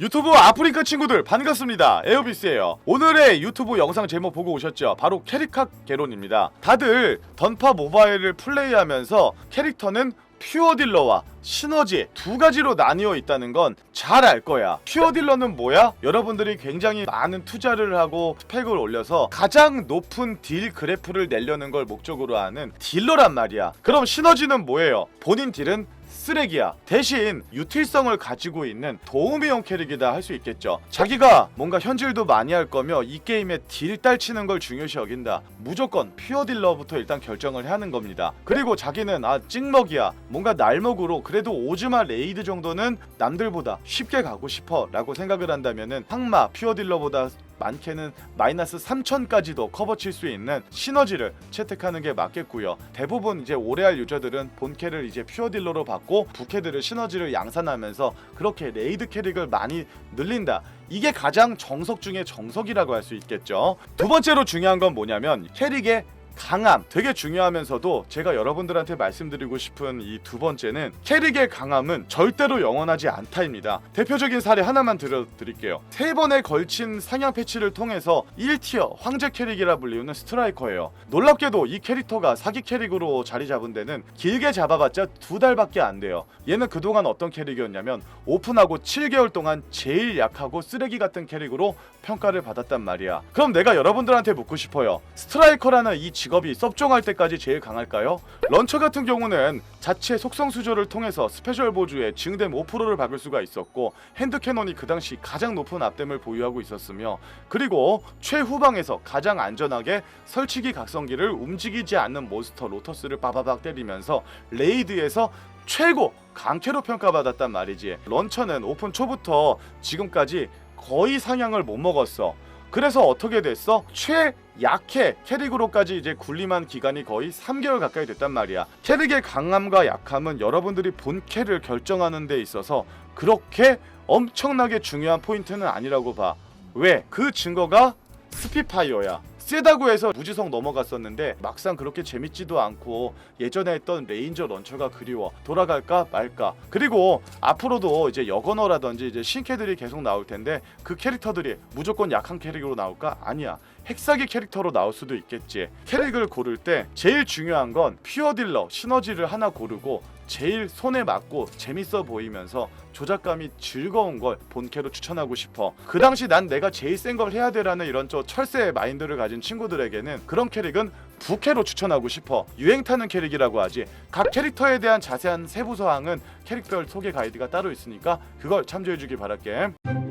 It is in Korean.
유튜브 아프리카 친구들 반갑습니다 에어비스예요 오늘의 유튜브 영상 제목 보고 오셨죠 바로 캐릭학 개론입니다 다들 던파 모바일을 플레이하면서 캐릭터는 퓨어 딜러와 시너지 두 가지로 나뉘어 있다는 건 잘 알 거야. 퓨어 딜러는 뭐야? 여러분들이 굉장히 많은 투자를 하고 스펙을 올려서 가장 높은 딜 그래프를 내려는 걸 목적으로 하는 딜러란 말이야. 그럼 시너지는 뭐예요? 본인 딜은 쓰레기야. 대신 유틸성을 가지고 있는 도우미용 캐릭이다 할 수 있겠죠. 자기가 뭔가 현질도 많이 할 거며 이 게임에 딜 딸치는 걸 중요시 여긴다. 무조건 퓨어 딜러부터 일단 결정을 하는 겁니다. 그리고 자기는 아 찍먹이야. 뭔가 날먹으로 그래도 오즈마 레이드 정도는 남들보다 쉽게 가고 싶어라고 생각을 한다면은 항마 퓨어 딜러보다 많게는 마이너스 3천까지도 커버 칠 수 있는 시너지를 채택하는 게 맞겠고요. 대부분 이제 오래할 유저들은 본캐를 이제 퓨어 딜러로 받고 부캐들을 시너지를 양산하면서 그렇게 레이드 캐릭을 많이 늘린다. 이게 가장 정석 중에 정석이라고 할 수 있겠죠. 두 번째로 중요한 건 뭐냐면 캐릭의 강함 되게 중요하면서도 제가 여러분들한테 말씀드리고 싶은 이 두 번째는 캐릭의 강함은 절대로 영원하지 않다입니다. 대표적인 사례 하나만 들려드릴게요. 세 번에 걸친 상향 패치를 통해서 1티어 황제 캐릭이라 불리우는 스트라이커예요. 놀랍게도 이 캐릭터가 사기 캐릭으로 자리 잡은 데는 길게 잡아봤자 두 달밖에 안 돼요. 얘는 그동안 어떤 캐릭이었냐면 오픈하고 7개월 동안 제일 약하고 쓰레기 같은 캐릭으로 평가를 받았단 말이야. 그럼 내가 여러분들한테 묻고 싶어요. 스트라이커라는 이 직업이 섭종할 때까지 제일 강할까요? 런처 같은 경우는 자체 속성 수조를 통해서 스페셜 보주에 증댐 5%를 박을 수가 있었고 핸드 캐논이 그 당시 가장 높은 앞댐을 보유하고 있었으며 그리고 최후방에서 가장 안전하게 설치기 각성기를 움직이지 않는 몬스터 로터스를 빠바박 때리면서 레이드에서 최고 강캐로 평가받았단 말이지. 런처는 오픈 초부터 지금까지 거의 상향을 못 먹었어. 그래서 어떻게 됐어? 최약해 캐릭으로까지 이제 군림한 기간이 거의 3개월 가까이 됐단 말이야. 캐릭의 강함과 약함은 여러분들이 본 캐를 결정하는 데 있어서 그렇게 엄청나게 중요한 포인트는 아니라고 봐. 왜? 그 증거가 스피파이어야. 세다고 해서 무지성 넘어갔었는데 막상 그렇게 재밌지도 않고 예전에 했던 레인저 런처가 그리워 돌아갈까 말까. 그리고 앞으로도 이제 여건어라든지 이제 신캐들이 계속 나올 텐데 그 캐릭터들이 무조건 약한 캐릭으로 나올까? 아니야 핵사기 캐릭터로 나올 수도 있겠지 캐릭을 고를 때 제일 중요한 건 퓨어 딜러 시너지를 하나 고르고 제일 손에 맞고 재밌어 보이면서 조작감이 즐거운 걸 본캐로 추천하고 싶어. 그 당시 난 내가 제일 센 걸 해야 돼라는 이런 저 철새 마인드를 가진 친구들에게는 그런 캐릭은 부캐로 추천하고 싶어. 유행 타는 캐릭이라고 하지. 각 캐릭터에 대한 자세한 세부 사항은 캐릭별 소개 가이드가 따로 있으니까 그걸 참조해 주길 바랄게.